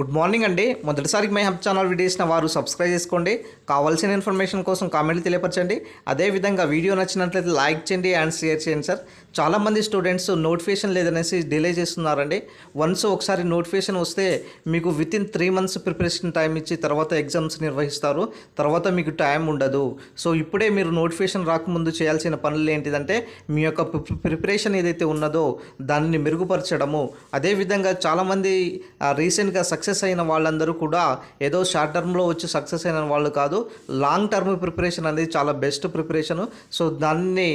Good morning అండి. మొదటిసారి my hub channel వీడియోస్న వారు సబ్స్క్రైబ్ చేసుకోండి. కావాల్సిన ఇన్ఫర్మేషన్ కోసం కామెంట్లు తెలియపరచండి. అదేవిధంగా వీడియో నచ్చినట్లయితే లైక్ చేయండి అండ్ షేర్ చేయండి సార్. చాలామంది స్టూడెంట్స్ నోటిఫికేషన్ లేదనేసి డిలే చేస్తున్నారండి. వన్స్ ఒకసారి నోటిఫికేషన్ వస్తే మీకు with in three months preparation time ఇచ్చి తర్వాత ఎగ్జామ్స్ నిర్వహిస్తారు. తర్వాత మీకు టైం ఉండదు. సో ఇప్పుడే మీరు నోటిఫికేషన్ రాకముందు చేయాల్సిన పనులు ఏంటిదంటే మీ యొక్క ప్రిపరేషన్ ఏదైతే ఉన్నదో దానిని మెరుగుపరచడము. అదేవిధంగా చాలామంది రీసెంట్గా సక్సెస్ సక్సెస్ అయిన వాళ్ళందరూ కూడా ఏదో షార్ట్ టర్మ్లో వచ్చి సక్సెస్ అయిన వాళ్ళు కాదు లాంగ్ టర్మ్ ప్రిపరేషన్ అనేది చాలా బెస్ట్ ప్రిపరేషన్. సో దాన్ని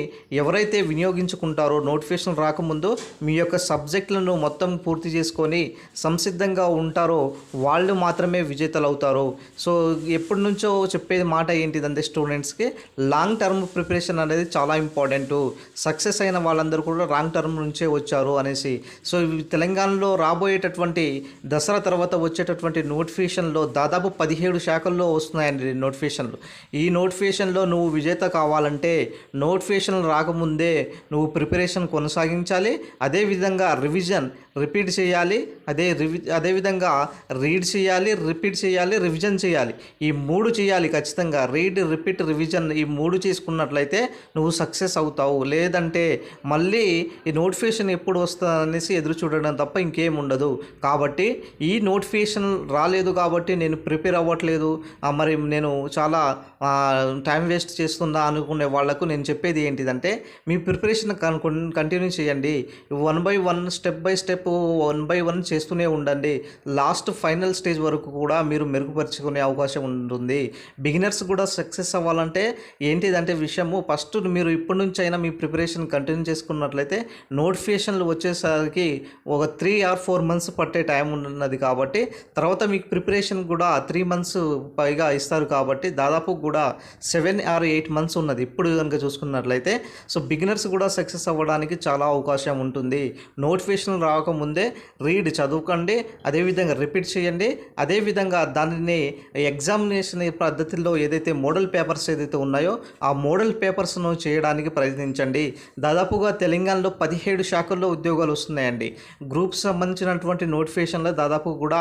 ఎవరైతే వినియోగించుకుంటారో నోటిఫికేషన్ రాకముందు మీ యొక్క సబ్జెక్టులను మొత్తం పూర్తి చేసుకొని సంసిద్ధంగా ఉంటారో వాళ్ళు మాత్రమే విజేతలు అవుతారు సో ఎప్పటి నుంచో చెప్పేది మాట ఏంటిదంటే స్టూడెంట్స్కి లాంగ్ టర్మ్ ప్రిపరేషన్ అనేది చాలా ఇంపార్టెంట్. సక్సెస్ అయిన వాళ్ళందరూ కూడా లాంగ్ టర్మ్ నుంచే వచ్చారు అనేసి. సో తెలంగాణలో రాబోయేటటువంటి దసరా తర్వాత వచ్చేటటువంటి నోటిఫికేషన్లో దాదాపు పదిహేడు శాఖల్లో వస్తున్నాయండి నోటిఫికేషన్లు. ఈ నోటిఫికేషన్లో నువ్వు విజేత కావాలంటే నోటిఫికేషన్ రాకముందే నువ్వు ప్రిపరేషన్ కొనసాగించాలి అదేవిధంగా రివిజన్ రిపీట్ చేయాలి అదే రివి అదేవిధంగా రీడ్ చేయాలి రిపీట్ చేయాలి రివిజన్ చేయాలి. ఈ మూడు చేయాలి ఖచ్చితంగా. రీడ్ రిపీట్ రివిజన్ ఈ మూడు చేసుకున్నట్లయితే నువ్వు సక్సెస్ అవుతావు. లేదంటే మళ్ళీ ఈ నోటిఫికేషన్ ఎప్పుడు వస్తుందనేసి ఎదురు చూడడం తప్ప ఇంకేం ఉండదు. కాబట్టి ఈ నోటిఫికేషన్ రాలేదు కాబట్టి నేను ప్రిపేర్ అవ్వట్లేదు. మరి నేను చాలా టైం వేస్ట్ చేస్తుందా అనుకునే వాళ్ళకు నేను చెప్పేది ఏంటిదంటే మీ ప్రిపరేషన్ కంటిన్యూ చేయండి. One by one step by step one by one చేస్తూనే ఉండండి. లాస్ట్ ఫైనల్ స్టేజ్ వరకు కూడా మీరు మెరుగుపరుచుకునే అవకాశం ఉంటుంది. బిగినర్స్ కూడా సక్సెస్ అవ్వాలంటే ఏంటిదంటే విషయము ఫస్ట్ మీరు ఇప్పటి నుంచి అయినా మీ ప్రిపరేషన్ కంటిన్యూ చేసుకున్నట్లయితే నోటిఫికేషన్లు వచ్చేసరికి ఒక త్రీ ఆర్ ఫోర్ మంత్స్ పట్టే టైం ఉన్నది కాబట్టి తర్వాత మీకు ప్రిపరేషన్ కూడా త్రీ మంత్స్ పైగా ఇస్తారు కాబట్టి దాదాపు కూడా సెవెన్ ఆర్ ఎయిట్ మంత్స్ ఉన్నది. ఇప్పుడు కనుక చూసుకున్నట్లయితే సో బిగినర్స్ కూడా సక్సెస్ అవ్వడానికి చాలా అవకాశం ఉంటుంది. నోటిఫికేషన్ రాకముందే రీడ్ చదువుకోండి అదేవిధంగా రిపీట్ చేయండి అదేవిధంగా దానిని ఎగ్జామినేషన్ పద్ధతిలో ఏదైతే మోడల్ పేపర్స్ ఏదైతే ఉన్నాయో ఆ మోడల్ పేపర్స్ను చేయడానికి ప్రయత్నించండి. దాదాపుగా తెలంగాణలో పదిహేడు శాఖల్లో ఉద్యోగాలు వస్తున్నాయండి. గ్రూప్ సంబంధించినటువంటి నోటిఫికేషన్లో దాదాపు కూడా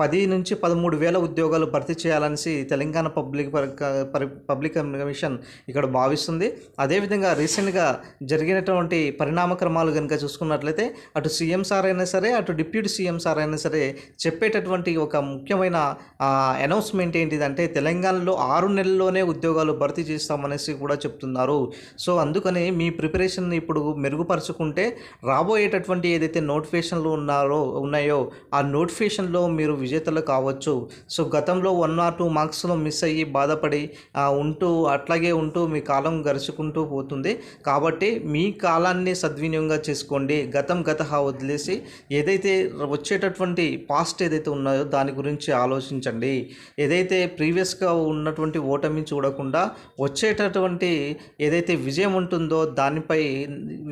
పది నుంచి పదమూడు వేల ఉద్యోగాలు భర్తీ చేయాలనేసి తెలంగాణ పబ్లిక్ పరి- పరి- పబ్లిక్ కమిషన్ ఇక్కడ భావిస్తుంది. అదేవిధంగా రీసెంట్గా జరిగినటువంటి పరిణామక్రమాలు కనుక చూసుకున్నట్లయితే అటు సీఎం సార్ అయినా సరే అటు డిప్యూటీ సీఎం సార్ అయినా సరే చెప్పేటటువంటి ఒక ముఖ్యమైన అనౌన్స్మెంట్ ఏంటిదంటే తెలంగాణలో ఆరు నెలల్లోనే ఉద్యోగాలు భర్తీ చేస్తామనేసి కూడా చెప్తున్నారు. సో అందుకని మీ ప్రిపరేషన్ ఇప్పుడు మెరుగుపరుచుకుంటే రాబోయేటటువంటి ఏదైతే నోటిఫికేషన్లు ఉన్నారో ఉన్నాయో ఆ నోటిఫికేషన్లో మీరు విజేతలు కావచ్చు. సో గతంలో వన్ ఆర్ టూ మార్క్స్లో మిస్ అయ్యి బాధపడి ఉంటూ అట్లాగే ఉంటూ మీ కాలం గరుచుకుంటూ పోతుంది. కాబట్టి మీ కాలాన్ని సద్వినియోగంగా చేసుకోండి. గతం గత వదిలేసి ఏదైతే వచ్చేటటువంటి పాస్ట్ ఏదైతే ఉన్నాయో దాని గురించి ఆలోచించండి. ఏదైతే ప్రీవియస్గా ఉన్నటువంటి ఓటమి చూడకుండా వచ్చేటటువంటి ఏదైతే విజయం ఉంటుందో దానిపై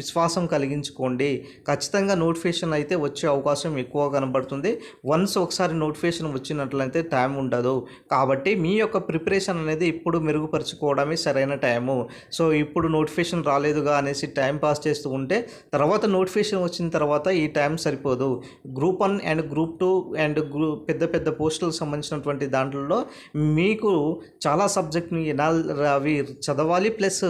విశ్వాసం కలిగించుకోండి. ఖచ్చితంగా నోటిఫికేషన్ అయితే వచ్చే అవకాశం ఎక్కువ కనబడుతుంది. వన్స్ ఒకసారి నోటిఫికేషన్ వచ్చినట్లయితే టైం ఉండదు. కాబట్టి మీ యొక్క ప్రిపరేషన్ అనేది ఇప్పుడు మెరుగుపరుచుకోవడమే సరైన టైము. సో ఇప్పుడు నోటిఫికేషన్ రాలేదుగా అనేసి టైం పాస్ చేస్తూ ఉంటే తర్వాత నోటిఫికేషన్ వచ్చిన తర్వాత ఈ టైం సరిపోదు. Group one and group two and group పెద్ద పెద్ద పోస్టులకు సంబంధించినటువంటి దాంట్లో మీకు చాలా సబ్జెక్ట్ని ఎనాల్ అవి చదవాలి ప్లస్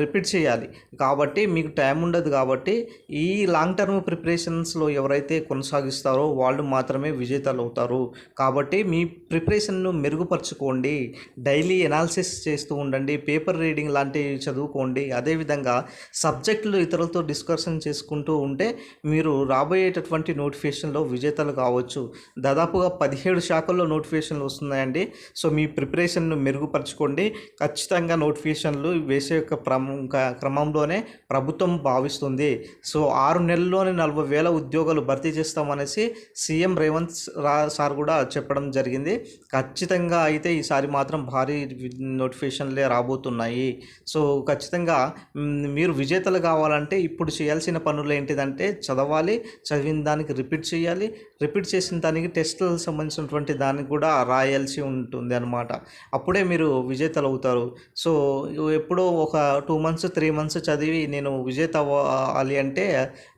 రిపీట్ చేయాలి. కాబట్టి మీకు టైం ఉండదు కాబట్టి ఈ లాంగ్ టర్మ్ ప్రిపరేషన్స్లో ఎవరైతే కొనసాగిస్తారో వాళ్ళు మాత్రమే విజేతలు అవుతారు కాబట్టి మీ ప్రిపరేషన్ను మెరుగుపరచుకోండి. డైలీ ఎనాలిసిస్ చేస్తూ ఉండండి. పేపర్ రీడింగ్ లాంటివి చదువుకోండి. అదేవిధంగా సబ్జెక్టులు ఇతరులతో డిస్కషన్ చేసుకుంటూ ఉంటే మీరు రాబోయేటటువంటి నోటిఫికేషన్లో విజేతలు కావచ్చు. దాదాపుగా పదిహేడు శాఖల్లో నోటిఫికేషన్లు వస్తున్నాయండి. సో మీ ప్రిపరేషన్ను మెరుగుపరచుకోండి. ఖచ్చితంగా నోటిఫికేషన్లు వేసే యొక్క ప్రముఖ క్రమంలోనే ప్రభుత్వం భావిస్తుంది. సో ఆరు నెలల్లోనే నలభై వేల ఉద్యోగాలు భర్తీ చేస్తామనేసి సీఎం రేవంత్ సార్ కూడా చెప్పడం జరిగింది. ఖచ్చితంగా అయితే ఈసారి మాత్రం భారీ నోటిఫికేషన్లే రాబోతున్నాయి. సో ఖచ్చితంగా మీరు విజేతలు కావాలంటే ఇప్పుడు చేయాల్సిన పనులు ఏంటిదంటే చదవాలి చదివిన దానికి రిపీట్ చేయాలి. రిపీట్ చేసిన దానికి టెస్టులకు సంబంధించినటువంటి దానికి కూడా రాయాల్సి ఉంటుంది అనమాట అప్పుడే మీరు విజేతలు అవుతారు. సో ఎప్పుడో ఒక టూ మంత్స్ త్రీ మంత్స్ చదివి నేను విజేత అవ్వాలి అంటే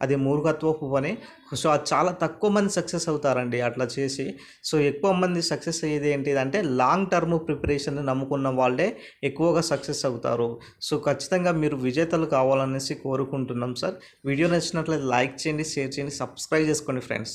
అది మూర్ఖత్వపు పని. సో అది చాలా తక్కువ మంది సక్సెస్ అవుతారండి అట్లా చేసి సో ఎక్కువ మంది సక్సెస్ అయ్యేది ఏంటిదంటే లాంగ్ టర్మ్ ప్రిపరేషన్ నమ్ముకున్న వాళ్ళే ఎక్కువగా సక్సెస్ అవుతారు. సో ఖచ్చితంగా మీరు విజేతలు కావాలనేసి కోరుకుంటున్నాం సార్. వీడియో నచ్చినట్లయితే లైక్ చేయండి షేర్ చేయండి సబ్స్క్రైబ్ చేసుకోండి ఫ్రెండ్స్.